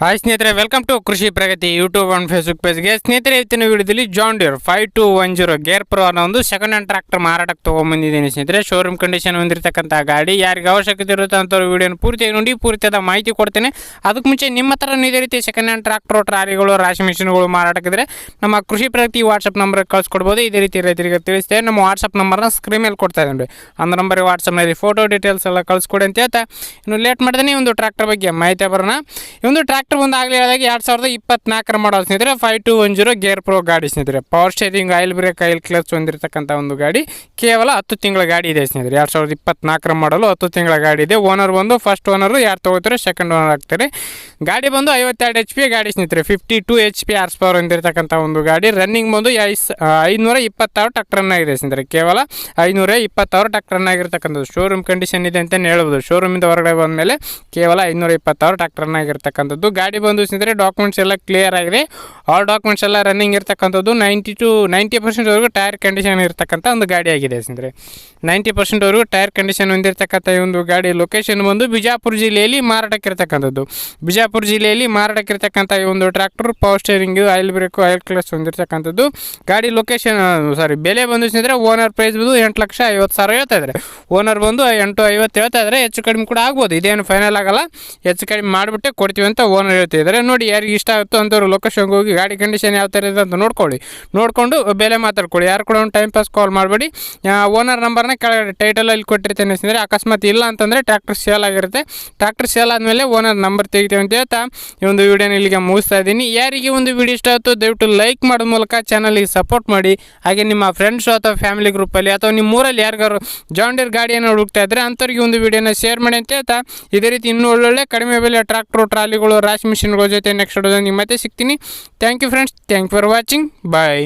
Hi ಸ್ನೇಹಿತರೆ welcome to Krishi Pragati YouTube and Facebook ಪೇಜ್ಗೆ ಸ್ನೇಹಿತರೆ, ಇವತ್ತಿನ ವಿಡಿಯೋದಲ್ಲಿ John Deere five two one zero gear pro ಅನ್ನೋ ಒಂದು ಸೆಕೆಂಡ್ ಹ್ಯಾಂಡ್ ಟ್ರಾಕ್ಟರ್ ಮಾರಾಟಕ್ಕೆ ತೊಗೊಂಬಂದಿದ್ದೀನಿ ಸ್ನೇಹಿತರೆ. ಶೋರೂಮ್ ಕಂಡೀಷನ್ ಹೊಂದಿರತಕ್ಕಂಥ ಗಾಡಿ, ಯಾರಿಗೆ ಅವಶ್ಯಕತೆ ಇರುತ್ತೆ ಅಂಥವ್ರು ವಿಡಿಯೋನ ಪೂರ್ತಿಯಾಗಿ ನೋಡಿ, ಪೂರ್ತಿಯಾದ ಮಾಹಿತಿ ಕೊಡ್ತೇನೆ. ಅದಕ್ಕೆ ಮುಂಚೆ ನಿಮ್ಮ ಹತ್ರ ಇದೇ ರೀತಿ ಸೆಕೆಂಡ್ ಹ್ಯಾಂಡ್ ಟ್ರಾಕ್ಟರ್ ಟ್ರಾಲಿಗಳು, ರಾಶಿ ಮಿಷಿನ್ಗಳು ಮಾರಾಟಕ್ಕಿದ್ರೆ ನಮ್ಮ ಕೃಷಿ ಪ್ರಗತಿ ವಾಟ್ಸಪ್ ನಂಬರ್ ಕಳ್ಸಿಕೊಡ್ಬೋದು. ಇದೇ ರೀತಿ ರೈತರಿಗೆ ತಿಳಿಸ್ತೇವೆ ನಮ್ಮ ವಾಟ್ಸಪ್ ನಂಬರ್ನ ಸ್ಕ್ರೀನ್ ಮೇಲೆ ಕೊಡ್ತಾ ಇದ್ದೀನಿ ಆ ನಂಬರ್ ವಾಟ್ಸಪ್ನಲ್ಲಿ ಫೋಟೋ ಡೀಟೇಲ್ಸ್ ಎಲ್ಲ ಕಳಿಸ್ಕೊಡಿ ಅಂತ ಹೇಳ್ತಾ. ಇನ್ನು ಲೇಟ್ ಮಾಡ್ದೇನೆ ಒಂದು ಟ್ರಾಕ್ಟರ್ ಬಗ್ಗೆ ಮಾಹಿತಿ ಬರೋಣ. ಈ ಒಂದು ಟ್ರ್ಯಾಕ್ಟರ್ ಒಂದು ಆಗಲಿ ಹೇಳಿದಾಗ ಎರಡು ಸಾವಿರದ ಇಪ್ಪತ್ನಾಲ್ಕರ ಮಾಡಲ್ ಸ್ನೇಹಿತರೆ five two one zero gear pro ಗಾಡಿ ಸ್ನೇಹಿತರೆ. Power steering oil brake oil clutch ಹೊಂದಿರತಕ್ಕಂಥ ಒಂದು ಗಾಡಿ. ಕೇವಲ ಹತ್ತು ತಿಂಗಳ ಗಾಡಿ ಇದೆ ಸ್ನೇಹಿತರೆ. ಎರಡು ಸಾವಿರದ ಇಪ್ಪತ್ನಾಲ್ಕರ ಮಾಡಲು ಹತ್ತು ತಿಂಗಳ ಗಾಡಿ ಇದೆ. ಓನರ್ ಬಂದು ಫಸ್ಟ್ ಓನರು ಯಾರು ತೊಗೋತಾರೆ? ಸೆಕೆಂಡ್ ಓನರ್ ಆಗ್ತಾರೆ. ಗಾಡಿ ಬಂದು ಐವತ್ತೆರಡು ಎಚ್ ಪಿ ಗಾಡಿ ಸ್ನೇಹಿತರೆ. Fifty two H P horse power ಹೊಂದಿರತಕ್ಕಂಥ ಒಂದು ಗಾಡಿ. ರನ್ನಿಂಗ್ ಬಂದು ಐಸ್ ಐನೂರ ಇಪ್ಪತ್ತಾರು ಟ್ರಾಕ್ಟರ್ನ ಇದೆ ಸ್ನೇಹಿತರೆ. ಕೇವಲ ಐನೂರ ಇಪ್ಪತ್ತಾರು ಟ್ರಾಕ್ಟರ್ನ ಆಗಿರ್ತಕ್ಕಂಥದ್ದು. ಶೋರೂಮ್ ಕಂಡೀಷನ್ ಇದೆ ಅಂತಲೇ ಹೇಳ್ಬೋದು. ಶೋರೂಮಿಂದ ಹೊರಗಡೆ ಬಂದಮೇಲೆ ಕೇವಲ ಐನೂರ ಇಪ್ಪತ್ತಾರು ಟ್ರಾಕ್ಟರ್ನ ಆಗಿರ್ತಕ್ಕಂಥದ್ದು. ಗಾಡಿ ಬಂದು ಸ್ನೇಹಿತರೆ ಡಾಕ್ಯುಮೆಂಟ್ಸ್ ಎಲ್ಲ ಕ್ಲಿಯರ್ ಆಗಿದೆ. ಆಲ್ ಡಾಕ್ಯುಮೆಂಟ್ಸ್ ಎಲ್ಲ ರನ್ನಿಂಗ್ ಇರ್ತಕ್ಕಂಥದ್ದು ನೈಂಟಿ ಟು ನೈಂಟಿ ಪರ್ಸೆಂಟ್ವರೆಗೂ ಟೈರ್ ಕಂಡೀಷನ್ ಇರ್ತಕ್ಕಂಥ ಒಂದು ಗಾಡಿ ಆಗಿದೆ ಸಿಂದರೆ ನೈಂಟಿ ಪರ್ಸೆಂಟ್ವರೆಗೂ ಟೈರ್ ಕಂಡೀಷನ್ ಹೊಂದಿರತಕ್ಕಂಥ ಈ ಒಂದು ಗಾಡಿ ಲೊಕೇಶನ್ ಬಂದು ಬಿಜಾಪುರ ಜಿಲ್ಲೆಯಲ್ಲಿ ಮಾರಾಟಕ್ಕಿರ್ತಕ್ಕಂಥದ್ದು ಬಿಜಾಪುರ ಜಿಲ್ಲೆಯಲ್ಲಿ ಮಾರಾಟಕ್ಕಿರ್ತಕ್ಕಂಥ ಈ ಒಂದು tractor power steering oil brake oil clutch ಹೊಂದಿರತಕ್ಕಂಥದ್ದು. ಗಾಡಿ ಲೊಕೇಶನ್ ಸಾರಿ ಬೆಲೆ ಬಂದು ಸ್ನೇಹಿತರೆ ಓನರ್ ಪ್ರೈಸ್ ಬಂದು ಎಂಟು ಲಕ್ಷ ಐವತ್ತು ಸಾವಿರ ಹೇಳ್ತಾ ಇದ್ದಾರೆ. ಓನರ್ ಬಂದು ಎಂಟು ಐವತ್ತು ಹೇಳ್ತಾ ಇದ್ದಾರೆ. ಹೆಚ್ಚು ಕಡಿಮೆ ಕೂಡ ಆಗ್ಬೋದು. ಇದೇನು ಫೈನಲ್ ಆಗಲ್ಲ. ಹೆಚ್ಚು ಕಡಿಮೆ ಮಾಡಿಬಿಟ್ಟೆ ಕೊಡ್ತೀವಿ ಅಂತ ಓನರ್ ಹೇಳ್ತಿದ್ದಾರೆ ನೋಡಿ, ಯಾರಿಗೆ ಇಷ್ಟ ಆಗುತ್ತೋ ಅಂಥವ್ರು ಲೊಕೇಶನ್ಗೆ ಹೋಗಿ ಗಾಡಿ ಕಂಡೀಷನ್ ಯಾವ ಥರ ಇದೆ ಅಂತ ನೋಡ್ಕೊಳ್ಳಿ. ನೋಡಿಕೊಂಡು ಬೆಲೆ ಮಾತಾಡ್ಕೊಳ್ಳಿ. ಯಾರು ಕೂಡ ಒಂದು ಟೈಮ್ ಪಾಸ್ ಕಾಲ್ ಮಾಡಬೇಡಿ. ಓನರ್ ನಂಬರ್ನ ಕೆಳಗಡೆ ಟೈಟಲಲ್ಲಿ ಕೊಟ್ಟಿರ್ತೇನೆ ಸ್ನೇಹಿತರೆ. ಅಕಸ್ಮಾತ್ ಇಲ್ಲ ಅಂತಂದರೆ ಟ್ರ್ಯಾಕ್ಟರ್ ಸೇಲ್ ಆಗಿರುತ್ತೆ. ಟ್ರ್ಯಾಕ್ಟರ್ ಸೇಲ್ ಆದಮೇಲೆ ಓನರ್ ನಂಬರ್ ತೆಗಿತೀವಿ ಅಂತ ಹೇಳ್ತಾ ಈ ಒಂದು ವೀಡಿಯೋನ ಇಲ್ಲಿಗೆ ಮುಗಿಸ್ತಾ ಇದ್ದೀನಿ. ಯಾರಿಗೆ ಒಂದು ವಿಡಿಯೋ ಇಷ್ಟ ಆಯಿತು ದಯವಿಟ್ಟು ಲೈಕ್ ಮಾಡೋ ಮೂಲಕ ಚಾನಲಿಗೆ ಸಪೋರ್ಟ್ ಮಾಡಿ. ಹಾಗೆ ನಿಮ್ಮ ಫ್ರೆಂಡ್ಸು ಅಥವಾ ಫ್ಯಾಮಿಲಿ ಗ್ರೂಪಲ್ಲಿ ಅಥವಾ ನಿಮ್ಮ ಊರಲ್ಲಿ ಯಾರಿಗಾರು ಜಾಂಡಿಯರ್ ಗಾಡಿಯನ್ನು ಹುಡುಕ್ತಾ ಇದ್ದರೆ ಅಂಥವ್ರಿಗೆ ಒಂದು ವಿಡಿಯೋನ ಶೇರ್ ಮಾಡಿ ಅಂತ ಹೇಳ್ತಾ ಇದೇ ರೀತಿ ಇನ್ನೂ ಒಳ್ಳೊಳ್ಳೆ ಕಡಿಮೆ ಬೆಲೆ ಟ್ರ್ಯಾಕ್ಟ್ರು ಟ್ರಾಲಿಗಳು ರಾಶಿ ಮಿಷಿನ್ಗಳ ಜೊತೆ ನೆಕ್ಸ್ಟ್ ವಿಡಿಯೋದಲ್ಲಿ ಮತ್ತೆ ಸಿಗ್ತೀನಿ thank you friends thank for watching bye